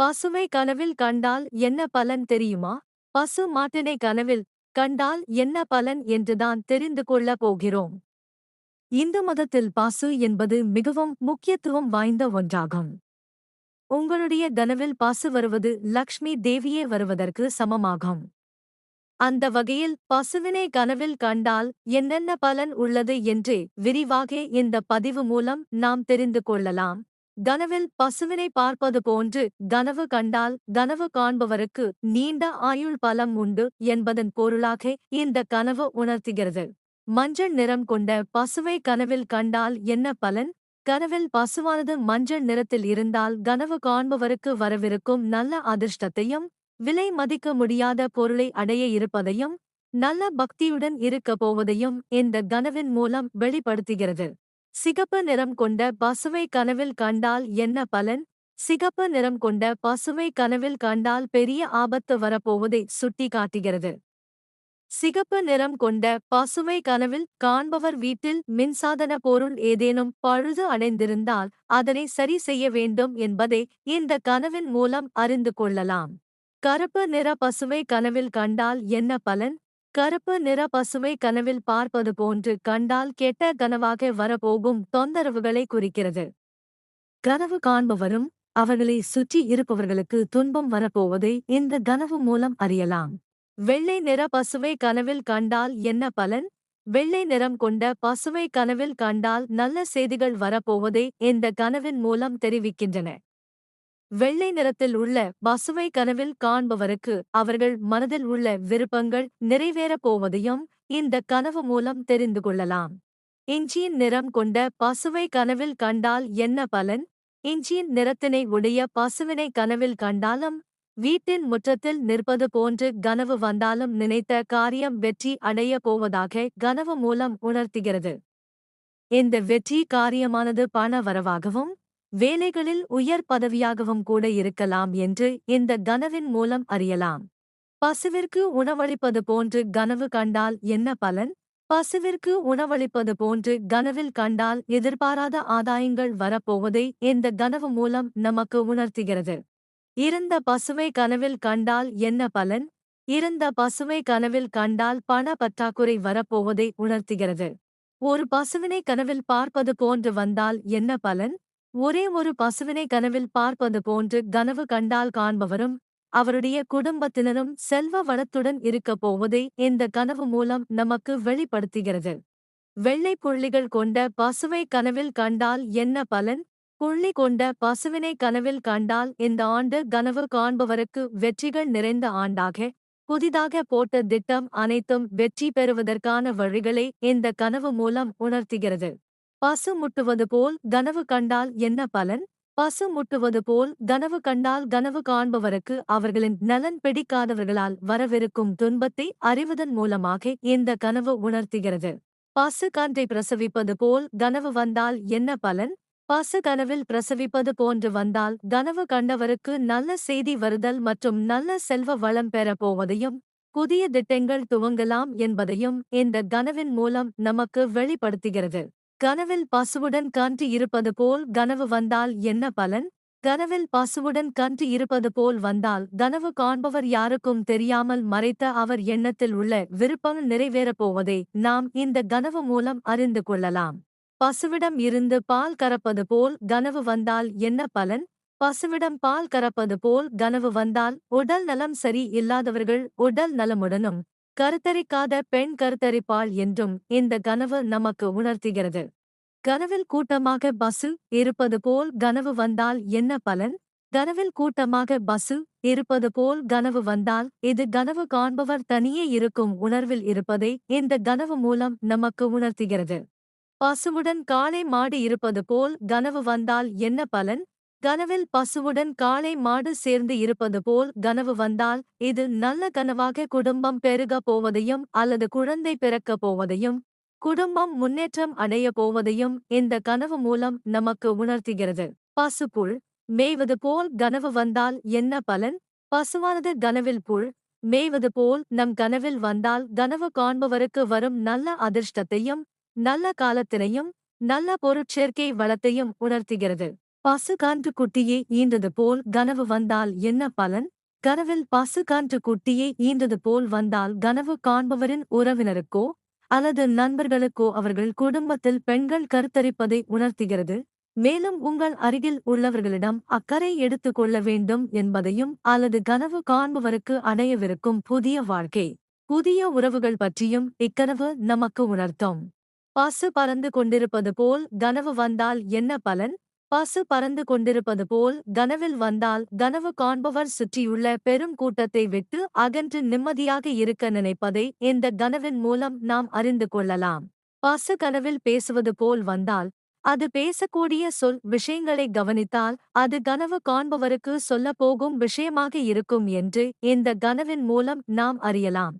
பசுமை கனவில் கண்டால் என்ன பலன் தெரியுமா? பசு மாட்டினை கனவில் கண்டால் என்ன பலன் என்றுதான் தெரிந்து கொள்ளப் போகிறோம். இந்து மதத்தில் பசு என்பது மிகவும் முக்கியத்துவம் வாய்ந்த ஒன்றாகும். உங்களுடைய கனவில் பசு வருவது லக்ஷ்மி தேவியே வருவதற்கு சமமாகும். அந்த வகையில் பசுவினை கனவில் கண்டால் என்னென்ன பலன் உள்ளது என்று விரிவாக இந்த பதிவு மூலம் நாம் தெரிந்து கொள்ளலாம். கனவில் பசுவினை பார்ப்பது போன்று கனவு கண்டால் கனவு காண்பவருக்கு நீண்ட ஆயுள் பலம் உண்டு என்பதன் பொருளாக இந்த கனவு உணர்த்துகிறது. மஞ்சள் நிறம் கொண்ட பசுவை கனவில் கண்டால் என்ன பலன்? கனவில் பசுவானது மஞ்சள் நிறத்தில் இருந்தால் கனவு காண்பவருக்கு வரவிருக்கும் நல்ல அதிர்ஷ்டத்தையும் விலை மதிக்க முடியாத பொருளை அடைய இருப்பதையும் நல்ல பக்தியுடன் இருக்கப் போவதையும் இந்த கனவின் மூலம் வெளிப்படுத்துகிறது. சிகப்பு நிறம் கொண்ட பசுவை கனவில் கண்டால் என்ன பலன்? சிகப்பு நிறம் கொண்ட பசுவை கனவில் கண்டால் பெரிய ஆபத்து வரப்போவதை சுட்டி காட்டுகிறது சிகப்பு நிறம் கொண்ட பசுமை கனவில் காண்பவர் வீட்டில் மின்சாதன பொருள் ஏதேனும் பழுது அடைந்திருந்தால் அதனை சரி செய்ய வேண்டும் என்பதை இந்த கனவின் மூலம் அறிந்து கொள்ளலாம். கருப்பு நிற பசுமை கனவில் கண்டால் என்ன பலன்? கருப்பு நிற பசுமை கனவில் பார்ப்பது போன்று கண்டால் கெட்ட கனவாக வரப்போகும் தொந்தரவுகளை குறிக்கிறது. கனவு காண்பவரும் அவர்களை சுற்றி இருப்பவர்களுக்கு துன்பம் வரப்போவதை இந்த கனவு மூலம் அறியலாம். வெள்ளை நிற பசுவை கனவில் கண்டால் என்ன பலன்? வெள்ளை நிறம் கொண்ட பசுவை கனவில் கண்டால் நல்ல செய்திகள் வரப்போவதை இந்த கனவின் மூலம் தெரிவிக்கின்றன. வெள்ளை நிறத்தில் உள்ள பசுவை கனவில் காண்பவருக்கு அவர்கள் மனதில் உள்ள விருப்பங்கள் நிறைவேறப் போவதையும் இந்த கனவு மூலம் தெரிந்து கொள்ளலாம். இஞ்சியின் நிறம் கொண்ட பசுவை கனவில் கண்டால் என்ன பலன்? இஞ்சியின் நிறத்தினை உடைய பசுவினை கனவில் கண்டாலும் வீட்டின் முற்றத்தில் நிற்பது போன்று கனவு வந்தாலும் நினைத்த காரியம் வெற்றி அடைய போவதாக கனவு மூலம் உணர்த்துகிறது. இந்த வெற்றி காரியமானது பண வரவாகவும் வேலைகளில் உயர் பதவியாகவும் கூட இருக்கலாம் என்று இந்த கனவின் மூலம் அறியலாம். பசுவிற்கு உணவளிப்பது போன்று கனவு கண்டால் என்ன பலன்? பசுவிற்கு உணவளிப்பது போன்று கனவில் கண்டால் எதிர்பாராத ஆதாயங்கள் வரப்போவதை இந்த கனவு மூலம் நமக்கு உணர்த்துகிறது. இருந்த பசுமை கனவில் கண்டால் என்ன பலன்? இருந்த பசுமை கனவில் கண்டால் பண பற்றாக்குறை வரப்போவதை உணர்த்துகிறது. ஒரு பசுவினை கனவில் பார்ப்பது போன்று வந்தால் என்ன பலன்? ஒரே ஒரு பசுவினை கனவில் பார்ப்பது போன்று கனவு கண்டால் காண்பவரும் அவருடைய குடும்பத்தினரும் செல்வ வளத்துடன் இருக்கப் போவதை இந்த கனவு மூலம் நமக்கு வெளிப்படுத்துகிறது. வெள்ளை புள்ளிகள் கொண்ட பசுவை கனவில் கண்டால் என்ன பலன்? புள்ளி கொண்ட பசுவினை கனவில் கண்டால் இந்த ஆண்டு கனவு காண்பவருக்கு வெற்றிகள் நிறைந்த ஆண்டாக புதிதாக போட்ட திட்டம் அனைத்தும் வெற்றி பெறுவதற்கான வழிகளை இந்த கனவு மூலம் உணர்த்துகிறது. பசு முட்டுவது போல் கனவு கண்டால் என்ன பலன்? பசு முட்டுவது போல் கனவு கண்டால் கனவு காண்பவருக்கு அவர்களின் நலன் பிடிக்காதவர்களால் வரவிருக்கும் துன்பத்தை அறிவதன் மூலமாக இந்த கனவு உணர்த்துகிறது. பசு கன்றை பிரசவிப்பது போல் கனவு வந்தால் என்ன பலன்? பசு கனவில் பிரசவிப்பது போன்று வந்தால் கனவு கண்டவருக்கு நல்ல செய்தி வருதல் மற்றும் நல்ல செல்வ வளம் பெறப் போவதையும் புதிய திட்டங்கள் துவங்கலாம் என்பதையும் இந்த கனவின் மூலம் நமக்கு வெளிப்படுத்துகிறது. கனவில் பசுவுடன் கன்று இருப்பது போல் கனவு வந்தால் என்ன பலன்? கனவில் பசுவுடன் கன்று இருப்பது போல் வந்தால் கனவு காண்பவர் யாருக்கும் தெரியாமல் மறைத்த அவர் எண்ணத்தில் உள்ள விருப்பம் நிறைவேறப் போவதை. நாம் இந்த கனவு மூலம் அறிந்து கொள்ளலாம். பசுவிடம் இருந்து பால் கறப்பது போல் கனவு வந்தால் என்ன பலன்? பசுவிடம் பால் கறப்பது போல் கனவு வந்தால் உடல் நலம் சரி இல்லாதவர்கள் உடல் நலமுடனும் கருத்தரிக்காத பெண் கருத்தரிப்பாள் என்றும் இந்த கனவு நமக்கு உணர்த்துகிறது. கனவில் கூட்டமாக பசு இருப்பது போல் கனவு வந்தால் என்ன பலன்? கனவில் கூட்டமாக பசு இருப்பது போல் கனவு வந்தால் இது கனவு காண்பவர் தனியே இருக்கும் உணர்வில் இருப்பதை இந்த கனவு மூலம் நமக்கு உணர்த்துகிறது. பசுவுடன் காளை மாடு இருப்பது போல் கனவு வந்தால் என்ன பலன்? கனவில் பசுவுடன் காளை மாடு சேர்ந்து இருப்பது போல் கனவு வந்தால் இது நல்ல கனவாக குடும்பம் பெருகப் போவதையும் அல்லது குழந்தை பிறக்கப் போவதையும் குடும்பம் முன்னேற்றம் அடைய போவதையும் இந்த கனவு மூலம் நமக்கு உணர்த்துகிறது. பசுப்புள் மேய்வது போல் கனவு வந்தால் என்ன பலன்? பசுவானது கனவில் புல் மேய்வது போல் நம் கனவில் வந்தால் கனவு காண்பவருக்கு வரும் நல்ல அதிர்ஷ்டத்தையும் நல்ல காலத்தினையும் நல்ல பொருட்சேர்க்கை வளத்தையும் உணர்த்துகிறது. பசு கான்று குட்டியை ஈன்றது போல் கனவு வந்தால் என்ன பலன்? கனவில் பசு கான்று குட்டியை ஈன்றது போல் வந்தால் கனவு காண்பவரின் உறவினருக்கோ அல்லது நண்பர்களுக்கோ அவர்கள் குடும்பத்தில் பெண்கள் கருத்தரிப்பதை உணர்த்துகிறது. மேலும் உங்கள் அருகில் உள்ளவர்களிடம் அக்கறை எடுத்துக் கொள்ள வேண்டும் என்பதையும் அல்லது கனவு காண்பவருக்கு அடையவிருக்கும் புதிய வாழ்க்கை புதிய உறவுகள் பற்றியும் இக்கனவு நமக்கு உணர்த்தும். பசு பறந்து கொண்டிருப்பது போல் கனவு வந்தால் என்ன பலன்? பசு பறந்து கொண்டிருப்பது போல் கனவில் வந்தால் கனவு காண்பவர் சுற்றியுள்ள பெரும் கூட்டத்தை விட்டு அகன்று நிம்மதியாக இருக்க நினைப்பதை இந்த கனவின் மூலம் நாம் அறிந்து கொள்ளலாம். பசு கனவில் பேசுவது போல் வந்தால் அது பேசக்கூடிய சொல் விஷயங்களை கவனித்தால் அது கனவு காண்பவருக்கு சொல்லப் போகும் விஷயமாக இருக்கும் என்று இந்த கனவின் மூலம் நாம் அறியலாம்.